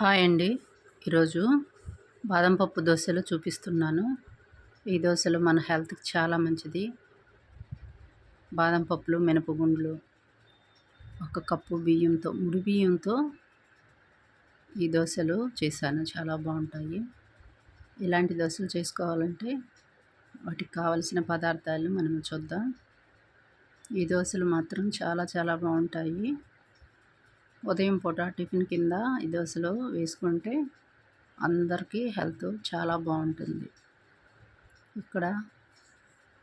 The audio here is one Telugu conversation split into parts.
హాయ్ అండి. ఈరోజు బాదం పప్పు దోశలు చూపిస్తున్నాను. ఈ దోశలు మన హెల్త్కి చాలా మంచిది. బాదం పప్పులు మినపగుండ్లు ఒక కప్పు బియ్యంతో ముడి బియ్యంతో ఈ దోశలు చేశాను. చాలా బాగుంటాయి. ఇలాంటి దోశలు చేసుకోవాలంటే వాటికి కావలసిన పదార్థాలు మనం చూద్దాం. ఈ దోశలు మాత్రం చాలా చాలా బాగుంటాయి. ఉదయం పూట టిఫిన్ కింద ఈ దోశలో వేసుకుంటే అందరికీ హెల్త్ చాలా బాగుంటుంది. ఇక్కడ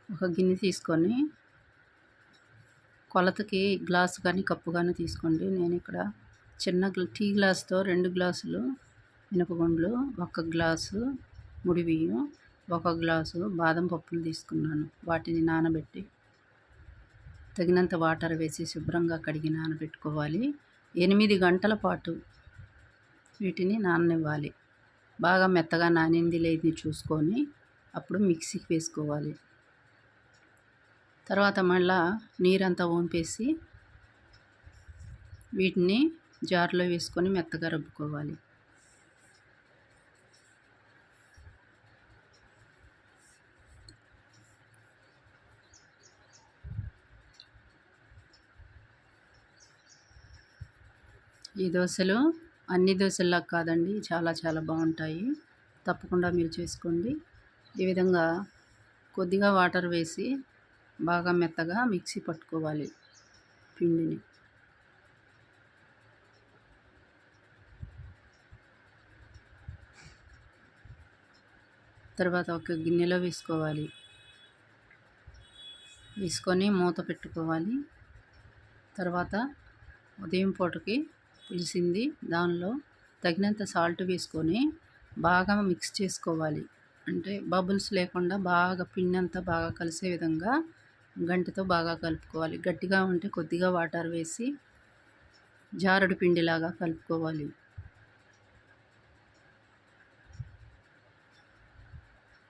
ఒక గిన్నె తీసుకొని కొలతకి గ్లాస్ కానీ కప్పు కానీ తీసుకోండి. నేను ఇక్కడ చిన్న టీ గ్లాస్తో రెండు గ్లాసులు మినపగుండ్లు ఒక గ్లాసు ముడిబియ్యం ఒక గ్లాసు బాదం పప్పులు తీసుకున్నాను. వాటిని నానబెట్టి తగినంత వాటర్ వేసి శుభ్రంగా కడిగి నానబెట్టుకోవాలి. ఎనిమిది గంటల పాటు వీటిని నాననివ్వాలి. బాగా మెత్తగా నానింది లేదని చూసుకొని అప్పుడు మిక్సీకి వేసుకోవాలి. తర్వాత మళ్ళా నీరంతా వంపేసి వీటిని జార్లో వేసుకొని మెత్తగా రుబ్బుకోవాలి. ఈ దోశలు అన్ని దోశల్లా కాదండి చాలా చాలా బాగుంటాయి. తప్పకుండా మీరు చేసుకోండి. ఈ విధంగా కొద్దిగా వాటర్ వేసి బాగా మెత్తగా మిక్సీ పట్టుకోవాలి పిండిని. తర్వాత ఒక గిన్నెలో వేసుకోవాలి. వేసుకొని మూత పెట్టుకోవాలి. తర్వాత ఉదయం పూటకి పులిసింది. దానిలో తగినంత సాల్ట్ వేసుకొని బాగా మిక్స్ చేసుకోవాలి. అంటే బబుల్స్ లేకుండా బాగా పిండి అంతా బాగా కలిసే విధంగా గంటతో బాగా కలుపుకోవాలి. గట్టిగా ఉంటే కొద్దిగా వాటర్ వేసి జారుడు పిండిలాగా కలుపుకోవాలి.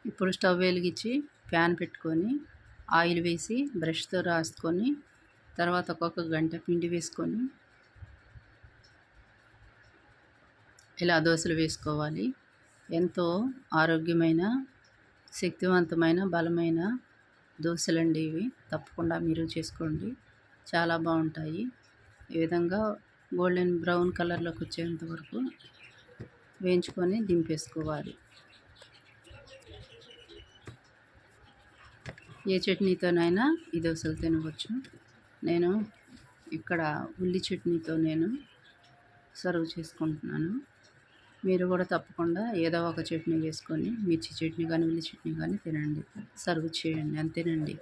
ఇప్పుడు స్టవ్ వెలిగించి ప్యాన్ పెట్టుకొని ఆయిల్ వేసి బ్రష్తో రాసుకొని తర్వాత ఒక్కొక్క గంట పిండి వేసుకొని ఇలా దోశలు వేసుకోవాలి? ఎంతో ఆరోగ్యమైన శక్తివంతమైన బలమైన దోశలండి ఇవి. తప్పకుండా మీరు చేసుకోండి. చాలా బాగుంటాయి. ఈ విధంగా గోల్డెన్ బ్రౌన్ కలర్లోకి వచ్చేంత వరకు వేయించుకొని దింపేసుకోవాలి. ఏ చట్నీతోనైనా ఈ దోశలు తినవచ్చు. నేను ఇక్కడ ఉల్లి చట్నీతో నేను సర్వ్ చేసుకుంటున్నాను. మీరు కూడా తప్పకుండా ఏదో ఒక చట్నీ వేసుకొని మిర్చి చట్నీ కానీ ఉల్లి చట్నీ కానీ తినండి. సర్వ్ చేయండి. అంతేనండి.